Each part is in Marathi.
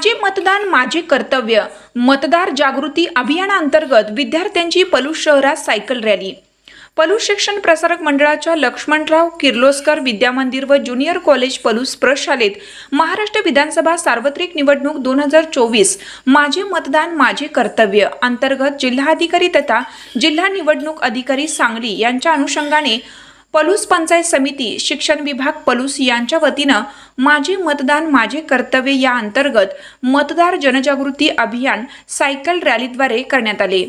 माझे मतदान माझे कर्तव्य. मतदार जागृती अभियानाअंतर्गत विद्यार्थ्यांची पलूस शहरात सायकल रॅली. पलूस शिक्षण प्रसारक मंडळाच्या लक्ष्मणराव किर्लोस्कर विद्यामंदिर व ज्युनियर कॉलेज पलूस प्रशालेत महाराष्ट्र विधानसभा सार्वत्रिक निवडणूक दोन हजार चोवीस माझे मतदान माझे कर्तव्य अंतर्गत जिल्हाधिकारी तथा जिल्हा निवडणूक अधिकारी सांगली यांच्या अनुषंगाने पलूस पंचायत समिती शिक्षण विभाग पलूस यांच्या वतीनं माझे मतदान माझे कर्तव्य या अंतर्गत मतदार जनजागृती अभियान सायकल रॅलीद्वारे करण्यात आले.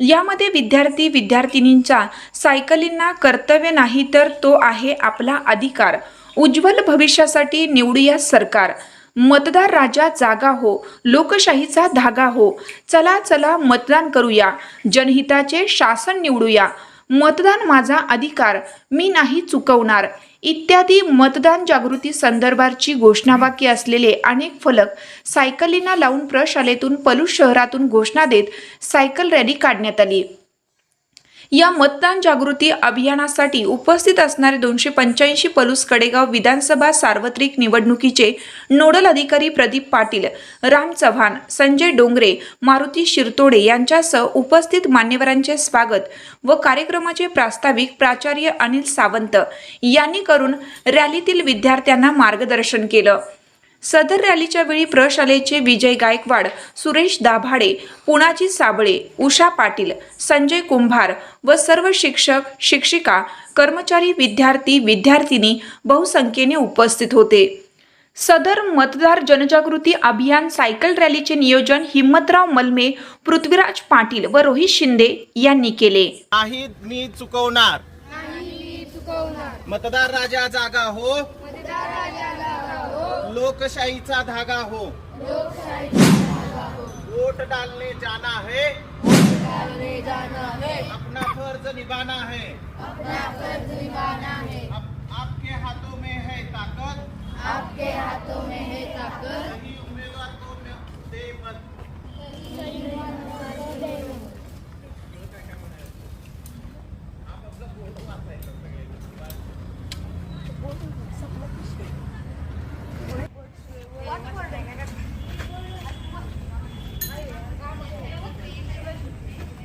यामध्ये विद्यार्थी विद्यार्थिनींचा सायकलींना कर्तव्य नाही तर तो आहे आपला अधिकार. उज्ज्वल भविष्यासाठी निवडूया सरकार. मतदार राजा जागा हो लोकशाहीचा धागा हो. चला चला मतदान करूया. जनहिताचे शासन निवडूया. मतदान माझा अधिकार. मी नाही चुकवणार. इत्यादी मतदान जागृती संदर्भाची घोषणाबाकी असलेले अनेक फलक सायकलींना लावून प्रशालेतून पलूस शहरातून घोषणा देत सायकल रॅली काढण्यात आली. या मतदान जागृती अभियानासाठी उपस्थित असणारे दोनशे पंच्याऐंशी पलूस कडेगाव विधानसभा सार्वत्रिक निवडणुकीचे नोडल अधिकारी प्रदीप पाटील राम चव्हाण संजय डोंगरे मारुती शिरतोडे यांच्यासह उपस्थित मान्यवरांचे स्वागत व कार्यक्रमाचे प्रास्ताविक प्राचार्य अनिल सावंत यांनी करून रॅलीतील विद्यार्थ्यांना मार्गदर्शन केलं. सदर रॅलीच्या वेळी प्रशालेचे विजय गायकवाड सुरेश दाभाडे पुणाजी साबळे उषा पाटील संजय कुंभार व सर्व शिक्षक शिक्षिका कर्मचारी विद्यार्थी विद्यार्थिनी बहुसंख्येने उपस्थित होते. सदर मतदार जनजागृती अभियान सायकल रॅलीचे नियोजन हिम्मतराव मलमे पृथ्वीराज पाटील व रोहित शिंदे यांनी केले. नाही मी चुकवणार. मतदार राजा जागा हो. लोकशाहीचा धागा हो. वोट डालने जाना है. अपना फर्ज निभाना है. अपना आपके हाथों में है ताकत. आपके हाथों में है ताकत सही उम्मीदवार को दे मत. आप अपना